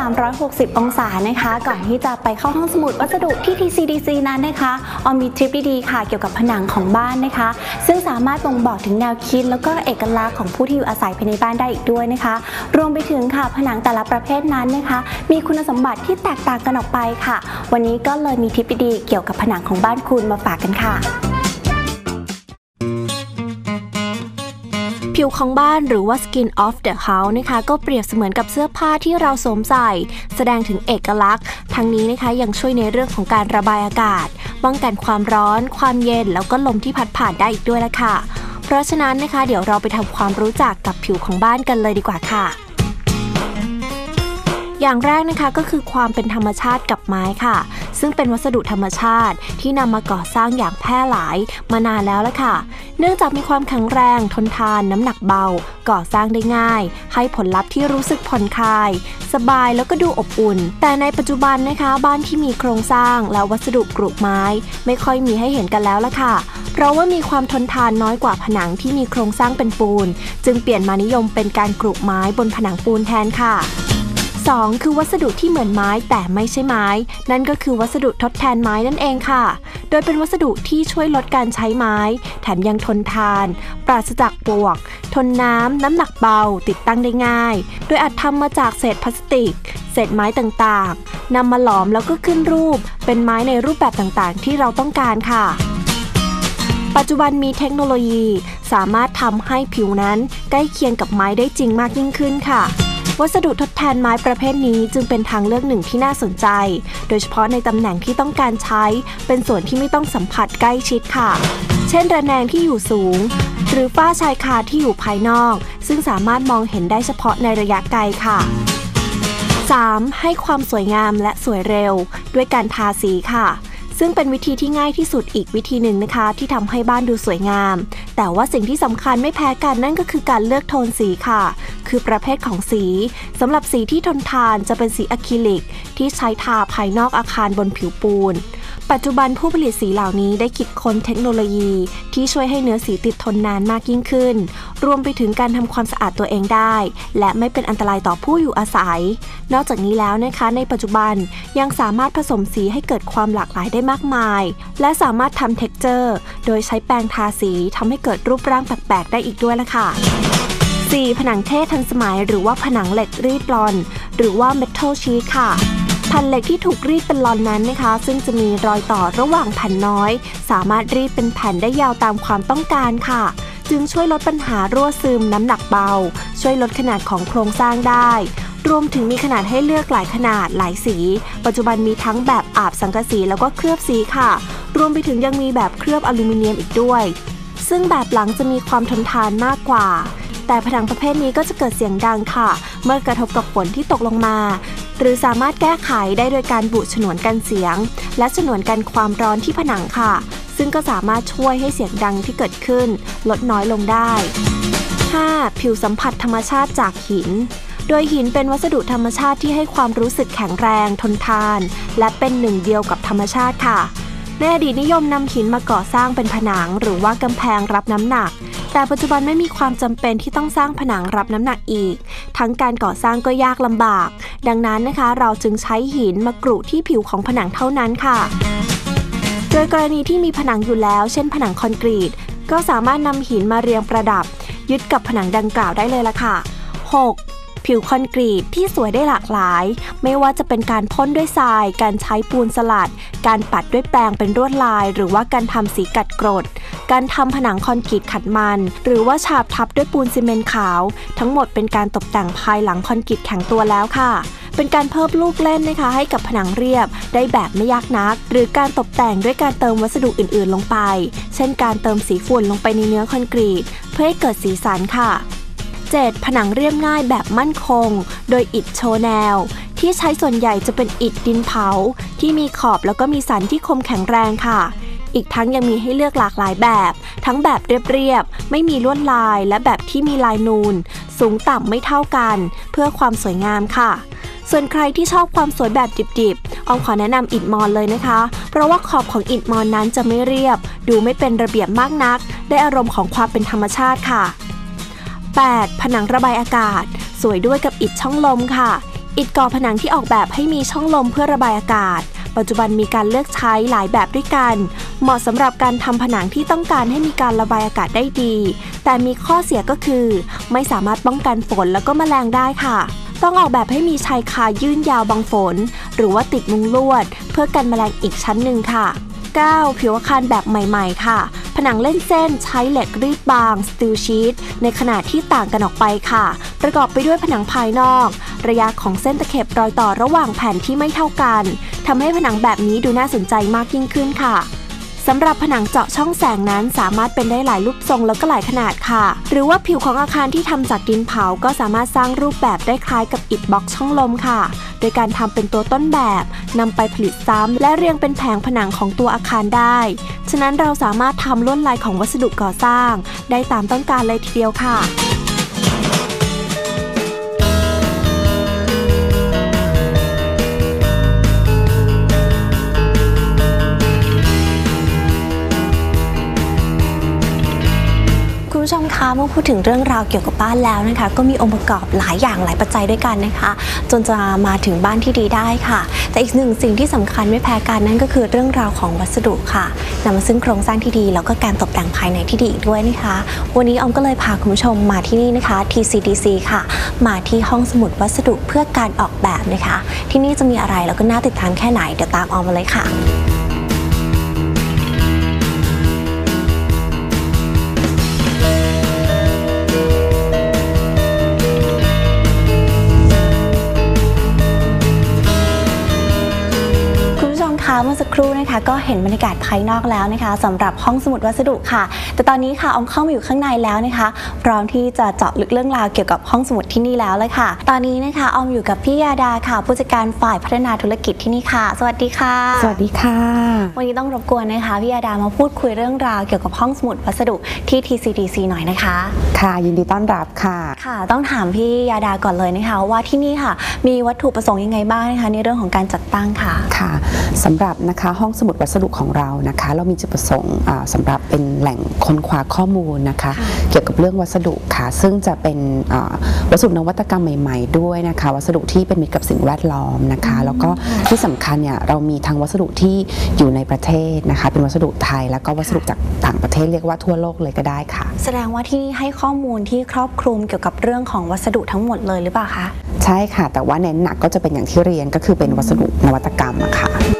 360 องศานะคะ ก่อนที่จะไปเข้าห้องสมุดวัสดุที่ TCDC นั้นนะคะออมมีทริปดีๆค่ะ เกี่ยวกับผนังของบ้านนะคะ ซึ่งสามารถบ่งบอกถึงแนวคิด แล้วก็เอกลักษณ์ของผู้ที่อยู่อาศัยภายในบ้านได้อีกด้วยนะคะ รวมไปถึงค่ะผนังแต่ละประเภทนั้นนะคะ มีคุณสมบัติที่แตกต่างกันออกไปค่ะ วันนี้ก็เลยมีทริปดีๆเกี่ยวกับผนังของบ้านคุณมาฝากกันค่ะ ผิวของบ้านหรือว่า skin of the house นะคะ ก็เปรียบเสมือนกับเสื้อผ้าที่เราสวมใส่ แสดงถึงเอกลักษณ์ ทั้งนี้นะคะยังช่วยในเรื่องของการระบายอากาศ ป้องกันความร้อน ความเย็น แล้วก็ลมที่พัดผ่านได้อีกด้วยละค่ะ เพราะฉะนั้นนะคะ เดี๋ยวเราไปทำความรู้จักกับผิวของบ้านกันเลยดีกว่าค่ะอย่างแรกนะคะก็คือความเป็นธรรมชาติกับไม้ค่ะ ซึ่งเป็นวัสดุธรรมชาติ ที่นำมาก่อสร้างอย่างแพร่หลายมานานแล้วละค่ะ เนื่องจากมีความแข็งแรงทนทานน้ำหนักเบา ก่อสร้างได้ง่าย ให้ผลลัพธ์ที่รู้สึกผ่อนคลาย สบายแล้วก็ดูอบอุ่น แต่ในปัจจุบันนะคะบ้านที่มีโครงสร้างและวัสดุกรุไม้ ไม่ค่อยมีให้เห็นกันแล้วละค่ะ เพราะว่ามีความทนทานน้อยกว่าผนังที่มีโครงสร้างเป็นปูน จึงเปลี่ยนมานิยมเป็นการกรุไม้บนผนังปูนแทนค่ะ 2. คือวัสดุที่เหมือนไม้แต่ไม่ใช่ไม้ นั่นก็คือวัสดุทดแทนไม้นั่นเองค่ะ โดยเป็นวัสดุที่ช่วยลดการใช้ไม้ แถมยังทนทาน ปราศจากปลวก ทนน้ำ น้ำหนักเบา ติดตั้งได้ง่าย โดยอาจทำมาจากเศษพลาสติก เศษไม้ต่างๆนำมาหลอมแล้วก็ขึ้นรูป เป็นไม้ในรูปแบบต่างๆ ที่เราต้องการค่ะปัจจุบันมีเทคโนโลยีสามารถทำให้ผิวนั้นใกล้เคียงกับไม้ได้จริงมากยิ่งขึ้นค่ะ วัสดุทดแทนไม้ประเภทนี้จึงเป็นทางเลือกหนึ่งที่น่าสนใจ โดยเฉพาะในตำแหน่งที่ต้องการใช้ เป็นส่วนที่ไม่ต้องสัมผัสใกล้ชิดค่ะ เช่นระแนงที่อยู่สูง หรือฝ้าชายคาที่อยู่ภายนอก ซึ่งสามารถมองเห็นได้เฉพาะในระยะไกลค่ะ 3. ให้ความสวยงามและสวยเร็ว ด้วยการทาสีค่ะ ซึ่งเป็นวิธีที่ง่ายที่สุดอีกวิธีหนึ่งนะคะ ที่ทำให้บ้านดูสวยงาม แต่ว่าสิ่งที่สำคัญไม่แพ้กันนั่นก็คือการเลือกโทนสีค่ะ คือประเภทของสีสำหรับสีที่ทนทานจะเป็นสีอะคริลิก ที่ใช้ทาภายนอกอาคารบนผิวปูน ปัจจุบันผู้ผลิตสีเหล่านี้ได้คิดค้นเทคโนโลยี ที่ช่วยให้เนื้อสีติดทนนานมากยิ่งขึ้น รวมไปถึงการทำความสะอาดตัวเองได้ และไม่เป็นอันตรายต่อผู้อยู่อาศัย นอกจากนี้แล้วนะคะ ในปัจจุบันยังสามารถผสมสีให้เกิดความหลากหลายได้มากมาย และสามารถทำเท็กเจอร์ โดยใช้แปรงทาสีทำให้เกิดรูปร่างแปลกๆได้อีกด้วยละค่ะ 4. ผนังเทศทันสมัยหรือว่าผนังเหล็กรีดลอน หรือว่า metal sheet ค่ะ แผ่นเหล็กที่ถูกรีดเป็นลอนนั้นนะคะ ซึ่งจะมีรอยต่อระหว่างแผ่นน้อย สามารถรีดเป็นแผ่นได้ยาวตามความต้องการค่ะ จึงช่วยลดปัญหารั่วซึมน้ำหนักเบา ช่วยลดขนาดของโครงสร้างได้ รวมถึงมีขนาดให้เลือกหลายขนาดหลายสี ปัจจุบันมีทั้งแบบอาบสังกะสีแล้วก็เคลือบสีค่ะ รวมไปถึงยังมีแบบเคลือบอลูมิเนียมอีกด้วย ซึ่งแบบหลังจะมีความทนทานมากกว่าแต่ผนังประเภทนี้ก็จะเกิดเสียงดังค่ะ เมื่อกระทบกับฝนที่ตกลงมา หรือสามารถแก้ไขได้โดยการบุฉนวนกันเสียง และฉนวนกันความร้อนที่ผนังค่ะ ซึ่งก็สามารถช่วยให้เสียงดังที่เกิดขึ้น ลดน้อยลงได้ 5. ผิวสัมผัสธรรมชาติจากหิน โดยหินเป็นวัสดุธรรมชาติที่ให้ความรู้สึกแข็งแรง ทนทาน และเป็นหนึ่งเดียวกับธรรมชาติค่ะในอดีตนิยมนำหินมาก่อสร้างเป็นผนังหรือว่ากำแพงรับน้ำหนัก แต่ปัจจุบันไม่มีความจำเป็นที่ต้องสร้างผนังรับน้ำหนักอีก ทั้งการก่อสร้างก็ยากลำบาก ดังนั้นนะคะ เราจึงใช้หินมากรุที่ผิวของผนังเท่านั้นค่ะ โดยกรณีที่มีผนังอยู่แล้ว เช่น ผนังคอนกรีต ก็สามารถนำหินมาเรียงประดับ ยึดกับผนังดังกล่าวได้เลยละค่ะ 6. ผิวคอนกรีตที่สวยได้หลากหลาย ไม่ว่าจะเป็นการพ่นด้วยทราย การใช้ปูนสลัด การปัดด้วยแปรงเป็นลวดลาย หรือว่าการทำสีกัดกรด การทำผนังคอนกรีตขัดมัน หรือว่าฉาบทับด้วยปูนซีเมนต์ขาว ทั้งหมดเป็นการตกแต่งภายหลังคอนกรีตแข็งตัวแล้วค่ะเป็นการเพิ่มลูกเล่นนะคะ ให้กับผนังเรียบได้แบบไม่ยากนัก หรือการตกแต่งด้วยการเติมวัสดุอื่นๆ ลงไป เช่นการเติมสีฝุ่นลงไปในเนื้อคอนกรีต เพื่อให้เกิดสีสันค่ะ 7. ผนังเรียบง่ายแบบมั่นคง โดยอิฐโชว์แนว ที่ใช้ส่วนใหญ่จะเป็นอิฐดินเผา ที่มีขอบแล้วก็มีสันที่คมแข็งแรงค่ะ อีกทั้งยังมีให้เลือกหลากหลายแบบ ทั้งแบบเรียบๆ ไม่มีลวดลายและแบบที่มีลายนูน สูงต่ำไม่เท่ากัน เพื่อความสวยงามค่ะส่วนใครที่ชอบความสวยแบบดิบๆ ออมขอแนะนำอิฐมอนเลยนะคะ เพราะว่าขอบของอิฐมอนนั้นจะไม่เรียบ ดูไม่เป็นระเบียบมากนัก ได้อารมณ์ของความเป็นธรรมชาติค่ะ 8. ผนังระบายอากาศ สวยด้วยกับอิฐช่องลมค่ะ อิฐก่อผนังที่ออกแบบให้มีช่องลมเพื่อระบายอากาศ ปัจจุบันมีการเลือกใช้หลายแบบด้วยกัน เหมาะสำหรับการทำผนังที่ต้องการให้มีการระบายอากาศได้ดี แต่มีข้อเสียก็คือ ไม่สามารถป้องกันฝนแล้วก็แมลงได้ค่ะ ต้องออกแบบให้มีชายคายื่นยาวบังฝน หรือว่าติดมุงลวด เพื่อกันแมลงอีกชั้นหนึ่งค่ะ 9. ผิวอาคารแบบใหม่ ๆ ค่ะ ผนังเล่นเส้นใช้เหล็กรีดบางสตีลชีตในขนาดที่ต่างกันออกไปค่ะ ประกอบไปด้วยผนังภายนอก ระยะของเส้นตะเข็บรอยต่อระหว่างแผ่นที่ไม่เท่ากันทำให้ผนังแบบนี้ดูน่าสนใจมากยิ่งขึ้นค่ะ สำหรับผนังเจาะช่องแสงนั้นสามารถเป็นได้หลายรูปทรงแล้วก็หลายขนาดค่ะ หรือว่าผิวของอาคารที่ทำจากดินเผาก็สามารถสร้างรูปแบบได้คล้ายกับอิฐบล็อกช่องลมค่ะ โดยการทำเป็นตัวต้นแบบนำไปผลิตซ้ำและเรียงเป็นแผงผนังของตัวอาคารได้ ฉะนั้นเราสามารถทำลวดลายของวัสดุก่อสร้าง ได้ตามต้องการเลยทีเดียวค่ะ เมื่อพูดถึงเรื่องราวเกี่ยวกับบ้านแล้วนะคะ ก็มีองค์ประกอบหลายอย่างหลายปัจจัยด้วยกันนะคะ จนจะมาถึงบ้านที่ดีได้ค่ะ แต่อีกหนึ่งสิ่งที่สำคัญไม่แพ้กันนั่นก็คือเรื่องราวของวัสดุค่ะนำมาซึ่งโครงสร้างที่ดีแล้วก็การตกแต่งภายในที่ดีอีกด้วยนะคะ วันนี้ออมก็เลยพาคุณผู้ชมมาที่นี่นะคะ TCDC ค่ะ มาที่ห้องสมุดวัสดุเพื่อการออกแบบนะคะ ที่นี่จะมีอะไรแล้วก็น่าติดตามแค่ไหนเดี๋ยวตามออมมาเลยค่ะ เมื่อสักครู่นะคะ ก็เห็นบรรยากาศภายนอกแล้วนะคะสำหรับห้องสมุดวัสดุค่ะ แต่ตอนนี้ค่ะออมเข้ามาอยู่ข้างในแล้วนะคะ พร้อมที่จะเจาะลึกเรื่องราวเกี่ยวกับห้องสมุดที่นี่แล้วเลยค่ะ ตอนนี้นะคะออมอยู่กับพี่ยาดาค่ะ ผู้จัดการฝ่ายพัฒนาธุรกิจที่นี่ค่ะ สวัสดีค่ะ สวัสดีค่ะ วันนี้ต้องรบกวนนะคะพี่ยาดามาพูดคุยเรื่องราวเกี่ยวกับห้องสมุดวัสดุที่ TCDC หน่อยนะคะ ค่ะ ยินดีต้อนรับค่ะ ค่ะ ต้องถามพี่ยาดาก่อนเลยนะคะ ว่าที่นี่ค่ะ มีวัตถุประสงค์ยังไงบ้างนะคะ ในเรื่องของการจัดตั้งค่ะ ค่ะสำหรับนะคะห้องสมุดวัสดุของเรานะคะ เรามีจุดประสงค์อ่าสำหรับเป็นแหล่งค้นคว้าข้อมูลนะคะค่ะเกี่ยวกับเรื่องวัสดุค่ะ ซึ่งจะเป็นอ่าวัสดุนวัตกรรมใหม่ ๆ ด้วยนะคะ วัสดุที่เป็นมิตรกับสิ่งแวดล้อมนะคะ แล้วก็ที่สำคัญเนี่ยเรามีทั้งวัสดุที่อยู่ในประเทศนะคะ เป็นวัสดุไทยแล้วก็วัสดุจากต่างประเทศเรียกว่าทั่วโลกเลยก็ได้ค่ะ แสดงว่าที่นี่ให้ข้อมูลที่ครอบคลุมเกี่ยวกับเรื่องของวัสดุทั้งหมดเลยหรือเปล่าคะใช่ค่ะ แต่ว่าเน้นหนักก็จะเป็นอย่างที่เรียนก็คือเป็นวัสดุนวัตกรรมอะค่ะ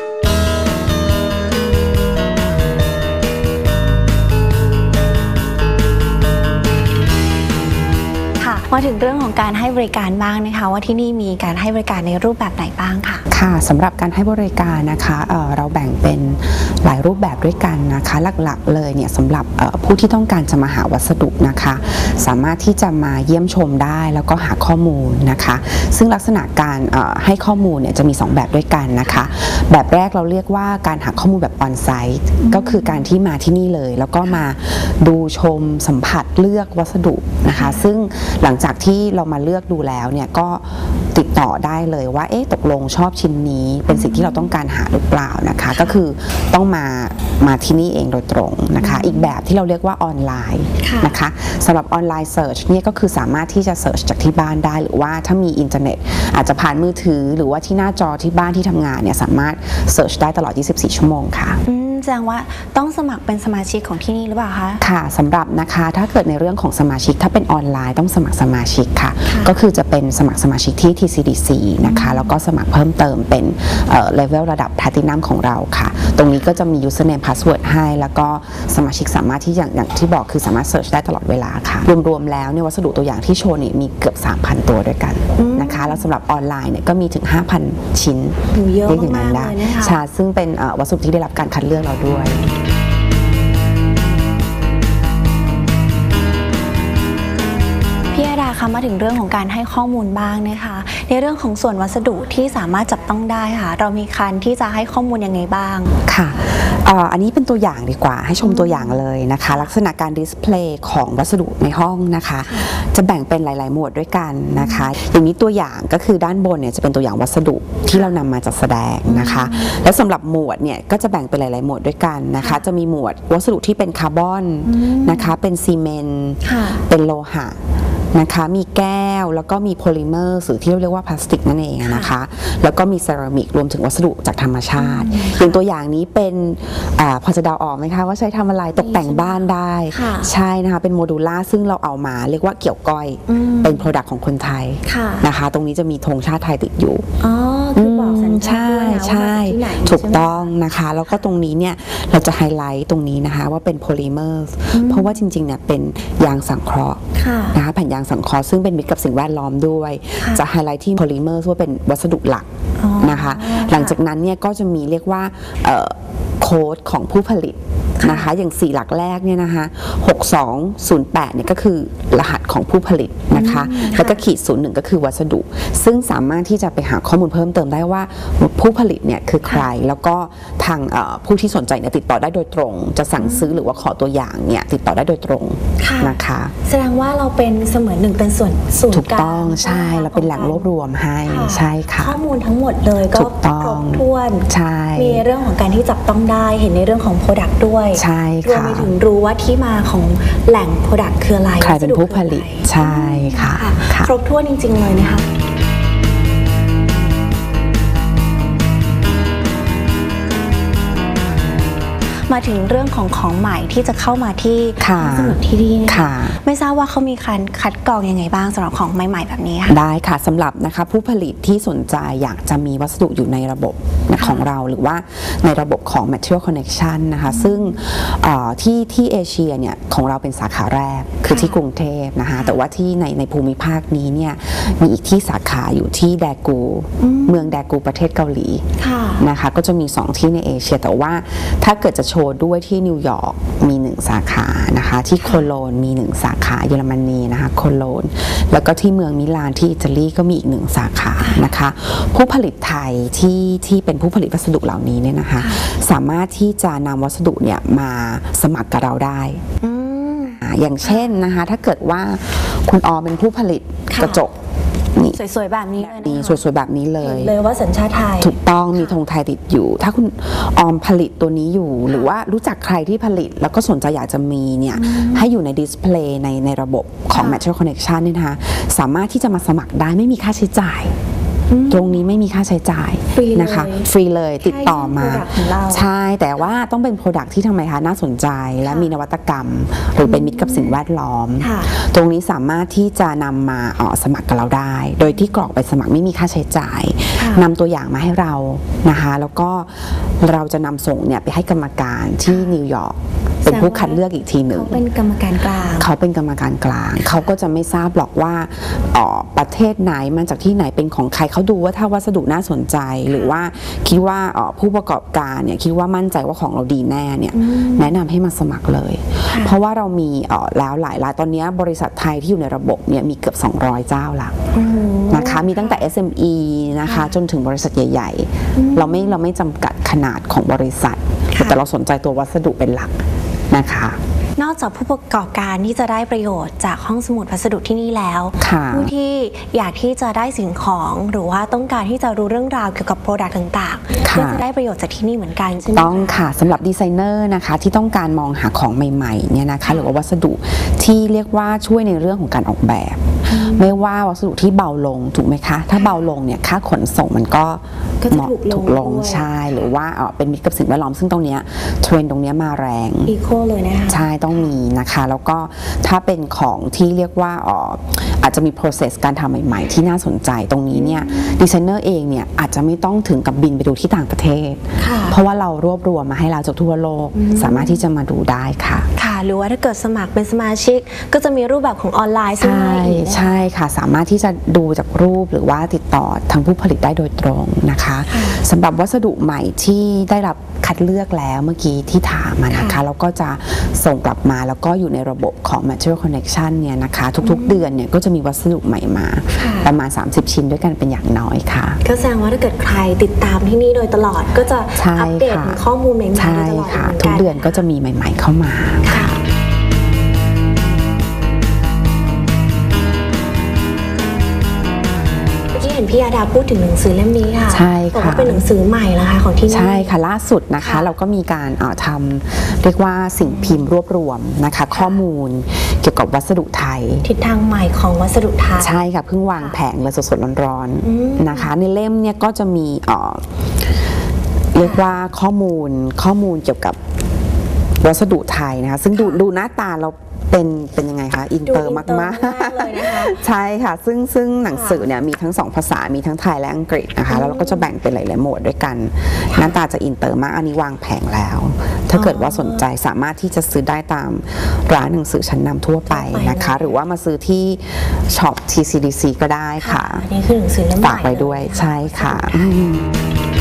มาถึงเรื่องของการให้บริการบ้างนะคะ ว่าที่นี่มีการให้บริการในรูปแบบไหนบ้างค่ะ ค่ะสำหรับการให้บริการนะคะเอ่อเราแบ่งเป็นหลายรูปแบบด้วยกันนะคะ หลักๆเลยเนี่ยสำหรับเอ่อผู้ที่ต้องการจะมาหาวัสดุนะคะ สามารถที่จะมาเยี่ยมชมได้แล้วก็หาข้อมูลนะคะ ซึ่งลักษณะการเอ่อให้ข้อมูลเนี่ยจะมี 2 แบบด้วยกันนะคะ แบบแรกเราเรียกว่าการหาข้อมูลแบบออนไซต์ก็คือการที่มาที่นี่เลย แล้วก็มาดูชมสัมผัสเลือกวัสดุนะคะ ซึ่งหลังจากที่เรามาเลือกดูแล้วเนี่ยก็ติดต่อได้เลยว่าเอ๊ะตกลงชอบชิ้นนี้ เป็นสิ่งที่เราต้องการหาหรือเปล่านะคะ ก็คือต้องมามาที่นี่เองโดยตรงนะคะ อีกแบบที่เราเรียกว่าออนไลน์ค่ะนะคะสำหรับออนไลน์เซิร์ชเนี่ยก็คือสามารถที่จะเซิร์ชจากที่บ้านได้ หรือว่าถ้ามีอินเทอร์เน็ต อาจจะผ่านมือถือ หรือว่าที่หน้าจอที่บ้านที่ทำงานเนี่ยสามารถเซิร์ชได้ตลอด 24 ชั่วโมงค่ะอืม แสดงว่าต้องสมัครเป็นสมาชิกของที่นี่หรือเปล่าคะค่ะสำหรับนะคะถ้าเกิดในเรื่องของสมาชิกถ้าเป็นออนไลน์ต้องสมัครสมาชิกค่ะค่ะก็คือจะเป็นสมัครสมาชิกที่ TCDC นะคะแล้วก็สมัครเพิ่มเติมเป็นเลเวลระดับ Platinum ของเราค่ะ ตรงนี้ก็จะมี username password ให้ แล้วก็สมาชิกสามารถที่อย่างอย่างที่บอกคือสามารถเ e ิร์ชได้ตลอดเวลาค่ะ รวมๆแล้วเนี่ยวัสดุตัวอย่างที่โชว์เนี่ยมีเกือบ 3,000 ตัวด้วยกันนะคะแล้วสำหรับออนไลน์เนี่ยก็มีถึง 5,000 ชิ้นโอ้เยอะรีกอย่างนั้นมากๆเลยนะคะใช่ซึ่งเป็นเอ่อวัสดุที่ได้รับการคัดเลือกเราด้วยพี่อาดาคะมาถึงเรื่องของการให้ข้อมูลบ้างนะคะ ในเรื่องของส่วนวัสดุที่สามารถจับต้องได้ค่ะเรามีคันที่จะให้ข้อมูลยังไงบ้างค่ะเอ่ออันนี้เป็นตัวอย่างดีกว่า ให้ชมตัวอย่างเลยนะคะ ลักษณะการดิสเพลย์ของวัสดุในห้องนะคะ จะแบ่งเป็นหลาย ๆ หมวดด้วยกันนะคะ อย่างนี้ตัวอย่างก็คือด้านบนเนี่ยจะเป็นตัวอย่างวัสดุที่เรานำมาจัดแสดงนะคะ แล้วสำหรับหมวดเนี่ยก็จะแบ่งเป็นหลาย ๆ หมวดด้วยกันนะคะ จะมีหมวดวัสดุที่เป็นคาร์บอนนะคะ เป็นซีเมนต์ค่ะเป็นโลหะ นะคะมีแก้วแล้วก็มีโพลิเมอร์สื่อที่เรียกว่าพลาสติกนั่นเองนะคะ แล้วก็มีเซรามิกรวมถึงวัสดุจากธรรมชาติอย่างตัวอย่างนี้เป็นอาพอจะเดาออกไหมคะว่าใช้ทำอะไรตกแต่งบ้านได้ค่ะใช่นะคะเป็นโมดูล่าซึ่งเราเอามาเรียกว่าเกี่ยวก้อยอืมเป็นโปรดักต์ของคนไทยค่ะนะคะ ตรงนี้จะมีธงชาติไทยติดอยู่อ๋อ คือบอกสัญชาใช่ติด้วยนะว่ามาจากที่ไหนถูกใช่ไหมต้องนะคะแล้วก็ตรงนี้เนี่ยเราจะไฮไลท์ตรงนี้นะคะว่าเป็นโพลิเมอร์เพราะว่าจริงๆเนี่ยเป็นยางสังเคราะห์ค่ะนะคะแผ่นยางสังเคราะห์ซึ่งเป็นมิตรกับสิ่งแวดล้อมด้วยค่ะจะไฮไลท์ที่โพลิเมอร์ว่าเป็นวัสดุหลักอ๋อนะคะค่ะหลังจากนั้นเนี่ยก็จะมีเรียกว่าเอ่อโค้ดของผู้ผลิตนะคะอย่าง 4 หลักแรกเนี่ยนะคะ 6208 เนี่ยก็คือรหัสของผู้ผลิตนะคะ แล้วก็ขีด 01 ก็คือวัสดุ ซึ่งสามารถที่จะไปหาข้อมูลเพิ่มเติมได้ว่าผู้ผลิตเนี่ยคือใคร แล้วก็ทางเอ่อผู้ที่สนใจเนี่ยติดต่อได้โดยตรง จะสั่งซื้อหรือว่าขอตัวอย่างเนี่ยติดต่อได้โดยตรงค่ะนะคะ แสดงว่าเราเป็นเสมือนหนึ่งเป็นส่วนศูนย์ถูกกลางต้องใช่เราเป็นแหล่งรวบรวมให้ค่ะใช่ค่ะข้อมูลทั้งหมดเลยก็ถูกต้องครบถ้วนใช่มีเรื่องของการที่จับต้องได้เห็นในเรื่องของ Product ด้วยใช่รวมค่ะไปถึงรู้ว่าที่มาของแหล่ง Product คืออะไรใครเป็นผู้ผลิตวัสดุคืออะไรใช่ค่ะค่ะค่ะครบถ้วนจริง ๆ เลยนะคะ มาถึงเรื่องของของใหม่ที่จะเข้ามาที่ค่ะห้องสมุดที่นี่เนี่ยค่ะไม่ทราบว่าเขามีการคัดกรองยังไงบ้างสำหรับของใหม่ ๆ แบบนี้ค่ะได้ค่ะสำหรับนะคะผู้ผลิตที่สนใจอยากจะมีวัสดุอยู่ในระบบของเราหรือว่าในระบบของ Material Connection นะคะซึ่งเอ่อที่ที่เอเชียเนี่ยของเราเป็นสาขาแรกคือที่กรุงเทพนะคะแต่ว่าที่ในในภูมิภาคนี้เนี่ยมีอีกที่สาขาอยู่ที่แดกู เมืองแดกูประเทศเกาหลีค่ะนะคะก็จะมี 2 ที่ในเอเชียแต่ว่าถ้าเกิดจะโชว์ด้วยที่นิวยอร์กมี 1 สาขานะคะ ที่โคโลนมี 1 สาขาเยอรมนีนะคะโคโลน แล้วก็ที่เมืองมิลานที่อิตาลีก็มีอีกหนึ่งสาขานะคะ ผู้ผลิตไทยที่ที่เป็นผู้ผลิตวัสดุเหล่านี้เนี่ยนะคะ สามารถที่จะนำวัสดุเนี่ยมาสมัครกับเราได้อืมอ่าอย่างเช่นนะคะ ถ้าเกิดว่าคุณออเป็นผู้ผลิตค่ะกระจก นี่สวยๆแบบนี้เลยนี่นะคะสวยๆแบบนี้เลยเห็นเลยว่าสัญชาติไทย ถูกต้องมีธงไทยติดอยู่ ถ้าคุณออมผลิตตัวนี้อยู่ หรือว่ารู้จักใครที่ผลิต แล้วก็สนใจอยากจะมีเนี่ยให้อยู่ในดิสเพลย์ในในระบบของ ค่ะ Material Connection เนี่ยนะคะสามารถที่จะมาสมัครได้ไม่มีค่าใช้จ่าย ตรงนี้ไม่มีค่าใช้จ่ายฟรีเลยนะคะ ฟรีเลยติดต่อมาแค่ยื่น product ของเราใช่แต่ว่าต้องเป็น Product ที่ทำไมคะน่าสนใจและค่ะมีนวัตกรรม หรือเป็นมิตรกับสิ่งแวดล้อมค่ะตรงนี้สามารถที่จะนำมาเอ่อสมัครกับเราได้ โดยที่กรอกไปสมัครไม่มีค่าใช้จ่ายค่ะนำตัวอย่างมาให้เรานะคะ แล้วก็เราจะนำส่งเนี่ยไปให้กรรมการที่นิวยอร์ก เป็นผู้คัดเลือกอีกทีหนึ่งเขาเป็นกรรมการกลาง เขาเป็นกรรมการกลาง เขาก็จะไม่ทราบหรอกว่าเอ่อประเทศไหนมาจากที่ไหนเป็นของใครเขาดูว่าถ้าวัสดุน่าสนใจหรือว่าคิดว่าเอ่อผู้ประกอบการเนี่ยคิดว่ามั่นใจว่าของเราดีแน่เนี่ยแนะนำให้มาสมัครเลยค่ะเพราะว่าเรามีเอ่อแล้วหลายรายตอนนี้บริษัทไทยที่อยู่ในระบบเนี่ยมีเกือบ 200 เจ้าละโอ้โหนะคะมีตั้งแต่ SME นะคะจนถึงบริษัทใหญ่ ๆ เราไม่เราไม่จำกัดขนาดของบริษัทค่ะแต่เราสนใจตัววัสดุเป็นหลัก นะคะนอกจากผู้ประกอบการที่จะได้ประโยชน์จากห้องสมุดพัสดุที่นี่แล้วค่ะผู้ที่อยากที่จะได้สิ่งของหรือว่าต้องการที่จะรู้เรื่องราวเกี่ยวกับโปรดักต์ต่างๆค่ะก็จะได้ประโยชน์จากที่นี่เหมือนกันใช่ไหมต้องค่ะสำหรับดีไซเนอร์นะคะที่ต้องการมองหาของใหม่ๆเนี่ยนะคะหรือว่าวัสดุที่เรียกว่าช่วยในเรื่องของการออกแบบ ไม่ว่าวัสดุที่เบาลงถูกไหมคะ ถ้าเบาลงเนี่ยค่าขนส่งมันก็ ก็จะเหมาะถูกลงถูกลงด้วย ใช่หรือว่าเอ่อเป็นมิตรกับสิ่งแวดล้อมซึ่งตรงเนี้ยเทรนด์ตรงเนี้ยมาแรง อีโคเลยนะคะ ใช่ต้องมีนะคะ แล้วก็ถ้าเป็นของที่เรียกว่าเอ่ออาจจะมี process การทำใหม่ๆ ที่น่าสนใจตรงนี้เนี่ยดีไซเนอร์เองเนี่ยอาจจะไม่ต้องถึงกับบินไปดูที่ต่างประเทศ ค่ะ เพราะว่าเรารวบรวมมาให้เราจากทั่วโลก สามารถที่จะมาดูได้ค่ะ ค่ะ หรือว่าถ้าเกิดสมัครเป็นสมาชิก ก็จะมีรูปแบบของออนไลน์ซึ่งใช่ง่ายอีกนะคะใช่ค่ะ สามารถที่จะดูจากรูปหรือว่าติดต่อทางผู้ผลิตได้โดยตรงนะคะสำหรับวัสดุใหม่ที่ได้รับคัดเลือกแล้วเมื่อกี้ที่ถามมานะคะค่ะแล้วก็จะส่งกลับมาแล้วก็อยู่ในระบบของ Material Connection เนี่ยนะคะทุกๆ เดือนเนี่ยก็จะมีวัสดุใหม่มาค่ะประมาณ 30 ชิ้นด้วยกันเป็นอย่างน้อยค่ะ ก็แสดงว่าถ้าเกิดใครติดตามที่นี่โดยตลอดก็จะใช่อัปเดตค่ะถึงข้อมูลใหม่ๆใช่โดยตลอดค่ะเหมือนทุกกันเดือนก็จะมีใหม่ ๆเข้ามาค่ะ ห็นพี่ยาดาพูดถึงหนังสือเล่มนี้ค่ะใช่ค่ะบอกว่าเป็นหนังสือใหม่แล้วค่ะของที่นี่ใช่ค่ะล่าสุดนะคะค่ะเราก็มีการเอ่อทำเรียกว่าสิ่งพิมพ์รวบรวมนะคะ ข้อมูลเกี่ยวกับวัสดุไทย ทิศทางใหม่ของวัสดุไทย ใช่ค่ะเพิ่งวางแผงเลยสดๆร้อนอืมๆนะคะ ในเล่มเนี่ยก็จะมีเอ่อเรียกว่าข้อมูลข้อมูลเกี่ยวกับวัสดุไทยนะคะ ซึ่งดูดูหน้าตาเรา เป็นเป็นยังไงคะอินเตอร์มากดูอินเตอร์มากเลยนะคะๆใช่ค่ะ ซึ่งซึ่งหนังสือเนี่ยมีทั้งสองภาษามีทั้งไทยและอังกฤษนะคะแล้วเราก็จะแบ่งเป็นหลายๆโหมดด้วยกันหน้าตาจะอินเตอร์มากอันนี้วางแผงแล้ว ถ้าเกิดว่าสนใจสามารถที่จะซื้อได้ตามร้านหนังสือชั้นนำทั่วไปนะคะ หรือว่ามาซื้อที่ช็อป TCDC ก็ได้ค่ะอันนี้คือหนังสือเล่มใหม่ฝากไปด้วยเลใช่ค่ะพี่ย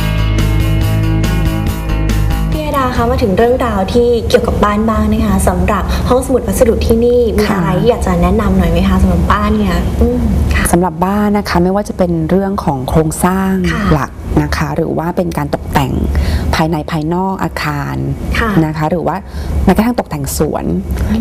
ดาคะมาถึงเรื่องราวที่เกี่ยวกับบ้านบ้างนะคะสำหรับห้องสมุดวัสดุที่นี่มีค่ะ อะไรที่อยากจะแนะนำหน่อยไหมคะสำหรับบ้านเนี่ยอืมค่ะ สำหรับบ้านนะคะไม่ว่าจะเป็นเรื่องของโครงสร้างค่ะหลักนะคะ หรือว่าเป็นการตกแต่งภายในภายนอกอาคารค่ะนะคะ หรือว่าแม้กระทั่งตกแต่งสวน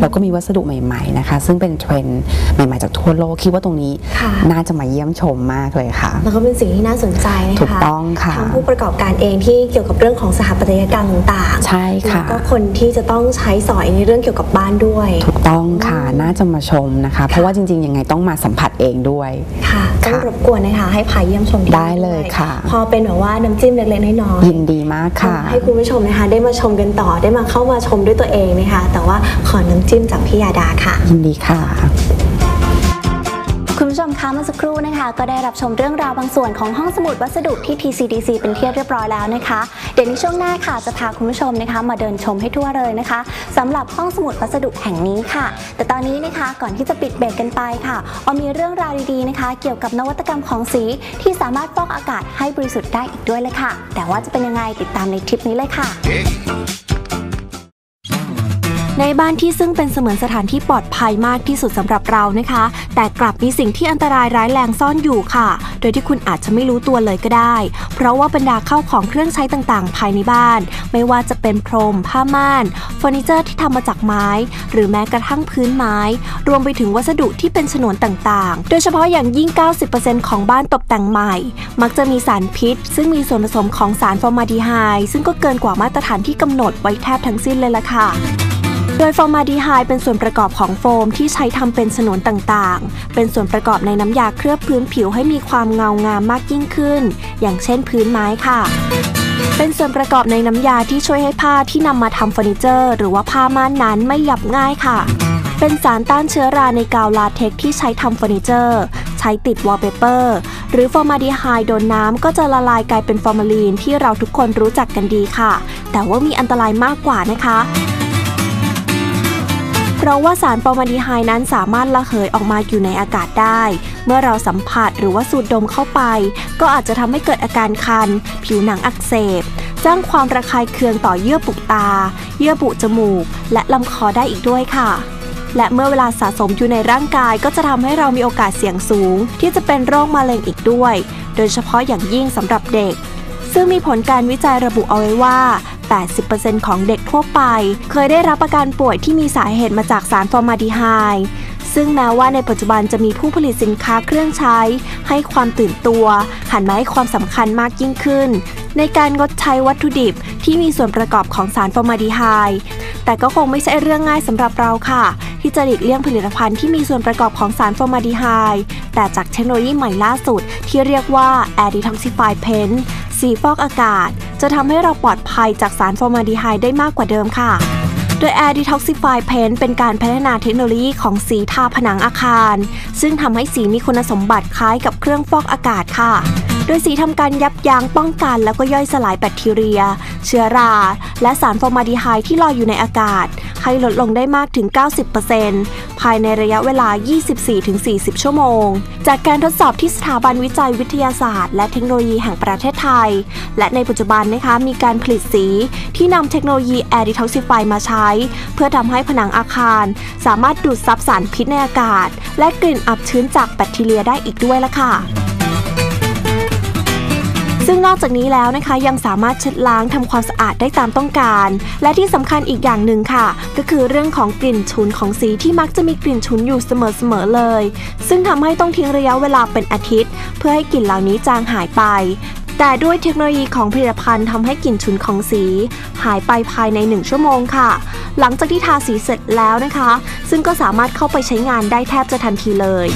เราก็มีวัสดุใหม่ๆนะคะ ซึ่งเป็นเทรนด์ใหม่ๆจากทั่วโลกคิดว่าตรงนี้ค่ะน่าจะมาเยี่ยมชมมากเลยค่ะแล้วก็เป็นสิ่งที่น่าสนใจนะคะถูกต้องค่ะทั้งผู้ประกอบการเองที่เกี่ยวกับเรื่องของสถาปัตยกรรมต่างๆใช่ค่ะแล้วก็คนที่จะต้องใช้สอยในเรื่องเกี่ยวกับบ้านด้วย ถูกต้องค่ะน่าจะมาชมนะคะ เพราะว่าจริงๆยังไงต้องมาสัมผัสเองด้วยค่ะต้องค่ะรบกวนนะคะให้พาเยี่ยมชมที่ได้เลยด้วยค่ะ พอเป็นแบบว่าน้ำจิ้มเล็กๆน้อยๆยินดีมากค่ะให้คุณผู้ชมนะคะ ได้มาชมกันต่อได้มาเข้ามาชมด้วยตัวเองนะคะ แต่ว่าขอน้ำจิ้มจากพี่ยาดาค่ะ ยินดีค่ะ คุณผู้ชมคะเมื่อสักครู่นะคะ ก็ได้รับชมเรื่องราวบางส่วนของห้องสมุดวัสดุที่ TCDC เป็นที่เรียบร้อยแล้วนะคะ เดี๋ยวในช่วงหน้าค่ะจะพาคุณผู้ชมนะคะ มาเดินชมให้ทั่วเลยนะคะสำหรับห้องสมุดวัสดุแห่งนี้ค่ะ แต่ตอนนี้นะคะก่อนที่จะปิดเบรกกันไปค่ะเอามีเรื่องราวดีๆนะคะ เกี่ยวกับนวัตกรรมของสีที่สามารถฟอกอากาศให้บริสุทธิ์ได้อีกด้วยเลยค่ะ แต่ว่าจะเป็นยังไงติดตามในทริปนี้เลยค่ะ ในบ้านที่ซึ่งเป็นเสมือนสถานที่ปลอดภัยมากที่สุดสำหรับเรานะคะ แต่กลับมีสิ่งที่อันตรายร้ายแรงซ่อนอยู่ค่ะ โดยที่คุณอาจจะไม่รู้ตัวเลยก็ได้ เพราะว่าบรรดาเข้าของเครื่องใช้ต่างๆ ภายในบ้าน ไม่ว่าจะเป็นพรม ผ้าม่านเฟอร์นิเจอร์ที่ทำมาจากไม้ หรือแม้กระทั่งพื้นไม้ รวมไปถึงวัสดุที่เป็นฉนวนต่างๆ โดยเฉพาะอย่างยิ่ง 90%ของบ้านตกแต่งใหม่ มักจะมีสารพิษ ซึ่งมีส่วนผสมของสารฟอร์มาดีไฮด์ซึ่งก็เกินกว่ามาตรฐานที่กำหนดไว้แทบทั้งสิ้นเลยล่ะค่ะ โดยฟอร์มาดีไฮด์เป็นส่วนประกอบของโฟมที่ใช้ทำเป็นฉนวนต่างๆ เป็นส่วนประกอบในน้ำยาเคลือบพื้นผิวให้มีความเงางามมากยิ่งขึ้น อย่างเช่นพื้นไม้ค่ะ เป็นส่วนประกอบในน้ำยาที่ช่วยให้ผ้าที่นำมาทำเฟอร์นิเจอร์ หรือว่าผ้าม่านนั้นไม่หยับง่ายค่ะ เป็นสารต้านเชื้อราในกาวลาเท็กที่ใช้ทำเฟอร์นิเจอร์ ใช้ติดวอลเปเปอร์หรือฟอร์มาดีไฮด์โดนน้ำก็จะละลายกลายเป็นฟอร์มาลีนที่เราทุกคนรู้จักกันดีค่ะ แต่ว่ามีอันตรายมากกว่านะคะ เพราะว่าสารฟอร์มาลดีไฮนั้นสามารถระเหยออกมาอยู่ในอากาศได้ เมื่อเราสัมผัสหรือว่าสูดดมเข้าไป ก็อาจจะทำให้เกิดอาการคัน ผิวหนังอักเสบสร้างความระคายเคืองต่อเยื่อบุตา เยื่อบุจมูก และลำคอได้อีกด้วยค่ะและเมื่อเวลาสะสมอยู่ในร่างกายก็จะทำให้เรามีโอกาสเสี่ยงสูง ที่จะเป็นโรคมะเร็งอีกด้วย โดยเฉพาะอย่างยิ่งสำหรับเด็ก ซึ่งมีผลการวิจัยระบุเอาไว้ว่า 80%ของเด็กทั่วไป เคยได้รับอาการป่วยที่มีสาเหตุมาจากสารฟอร์มาดีไฮด์ซึ่งแม้ว่าในปัจจุบันจะมีผู้ผลิตสินค้าเครื่องใช้ ให้ความตื่นตัว หันมาให้ความสำคัญมากยิ่งขึ้น ในการงดใช้วัตถุดิบที่มีส่วนประกอบของสารฟอร์มาดีไฮด์แต่ก็คงไม่ใช่เรื่องง่ายสำหรับเราค่ะ ที่จะหลีกเลี่ยงผลิตภัณฑ์ที่มีส่วนประกอบของสารฟอร์มาดีไฮด์แต่จากเทคโนโลยีใหม่ล่าสุดที่เรียกว่า Air Detoxify Pen สีฟอกอากาศ จะทำให้เราปลอดภัยจากสารฟอร์มาลดีไฮด์ได้มากกว่าเดิมค่ะ โดย Air Detoxify Paint เป็นการพัฒนาเทคโนโลยีของสีทาผนังอาคาร ซึ่งทำให้สีมีคุณสมบัติคล้ายกับเครื่องฟอกอากาศค่ะ โดยสีทำการยับยั้งป้องกันแล้วก็ย่อยสลายแบคทีเรีย เชื้อรา และสารฟอร์มาลดีไฮด์ที่ลอยอยู่ในอากาศ ให้ลดลงได้มากถึง 90%ภายในระยะเวลา 24-40 ชั่วโมง จากการทดสอบที่สถาบันวิจัยวิทยาศาสตร์ และเทคโนโลยีแห่งประเทศไทย และในปัจจุบันนะคะมีการผลิตสีที่นำเทคโนโลยี Air Detoxify มาใช้ เพื่อทำให้ผนังอาคาร สามารถดูดซับสารพิษในอากาศ และกลิ่นอับชื้นจากแบคทีเรียได้อีกด้วยละค่ะ ซึ่งนอกจากนี้แล้วนะคะยังสามารถเช็ดล้างทำความสะอาดได้ตามต้องการ และที่สำคัญอีกอย่างหนึ่งค่ะ ก็คือเรื่องของกลิ่นฉุนของสีที่มักจะมีกลิ่นฉุนอยู่เสมอๆเลย ซึ่งทำให้ต้องทิ้งระยะเวลาเป็นอาทิตย์ เพื่อให้กลิ่นเหล่านี้จางหายไปแต่ด้วยเทคโนโลยีของผลิตภัณฑ์ทำให้กลิ่นฉุนของสี หายไปภายใน 1 ชั่วโมงค่ะ หลังจากที่ทาสีเสร็จแล้วนะคะ ซึ่งก็สามารถเข้าไปใช้งานได้แทบจะทันทีเลย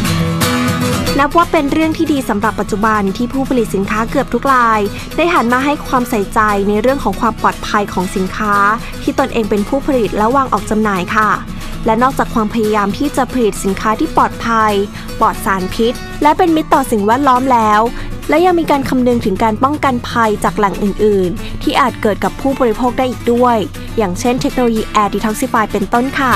นับว่าเป็นเรื่องที่ดีสำหรับปัจจุบันที่ผู้ผลิตสินค้าเกือบทุกราย ได้หันมาให้ความใส่ใจในเรื่องของความปลอดภัยของสินค้า ที่ตนเองเป็นผู้ผลิตและวางออกจำหน่ายค่ะ และนอกจากความพยายามที่จะผลิตสินค้าที่ปลอดภัย ปลอดสารพิษ และเป็นมิตรต่อสิ่งแวดล้อมแล้วและยังมีการคำนึงถึงการป้องกันภัยจากแหล่งอื่น ๆ ที่อาจเกิดกับผู้บริโภคได้อีกด้วย อย่างเช่นเทคโนโลยี Air Detoxify เป็นต้นค่ะ